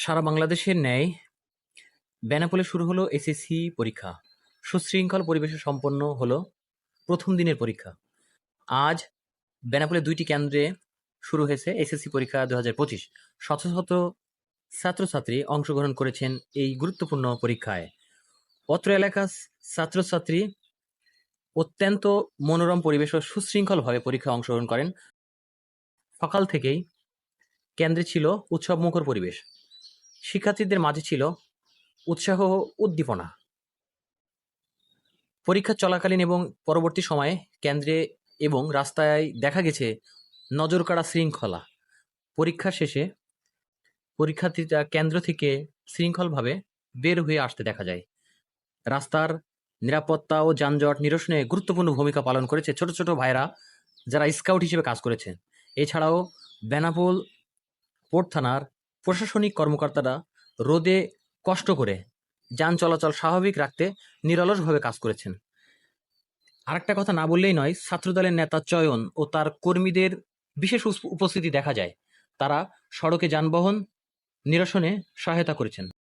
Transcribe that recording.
সারা বাংলাদেশের ন্যায় বেনাপোলে শুরু হলো এসএসসি পরীক্ষা। সুশৃঙ্খল পরিবেশে সম্পন্ন হলো প্রথম দিনের পরীক্ষা। আজ বেনাপোলে দুইটি কেন্দ্রে শুরু হয়েছে এসএসসি পরীক্ষা দু হাজার পঁচিশ। শত শত ছাত্রছাত্রী অংশগ্রহণ করেছেন এই গুরুত্বপূর্ণ পরীক্ষায়। অত্র এলাকার ছাত্রছাত্রী অত্যন্ত মনোরম পরিবেশ ও সুশৃঙ্খলভাবে পরীক্ষায় অংশগ্রহণ করেন। সকাল থেকেই কেন্দ্রে ছিল উৎসবমুখর পরিবেশ। শিক্ষার্থীদের মাঝে ছিল উৎসাহ ও উদ্দীপনা। পরীক্ষা চলাকালীন এবং পরবর্তী সময়ে কেন্দ্রে এবং রাস্তায় দেখা গেছে নজরকাড়া শৃঙ্খলা। পরীক্ষা শেষে পরীক্ষার্থীরা কেন্দ্র থেকে শৃঙ্খলভাবে বের হয়ে আসতে দেখা যায়। রাস্তার নিরাপত্তা ও যানজট নিরসনে গুরুত্বপূর্ণ ভূমিকা পালন করেছে ছোট ছোট ভাইরা যারা স্কাউট হিসেবে কাজ করেছেন। এছাড়াও বেনাপোল পোর্ট থানার প্রশাসনিক কর্মকর্তারা রোদে কষ্ট করে যান চলাচল স্বাভাবিক রাখতে নিরলসভাবে কাজ করেছেন। আরেকটা কথা না বললেই নয়, ছাত্রদলের নেতা চয়ন ও তার কর্মীদের বিশেষ উপস্থিতি দেখা যায়। তারা সড়কে যানবাহন নিরসনে সহায়তা করেছেন।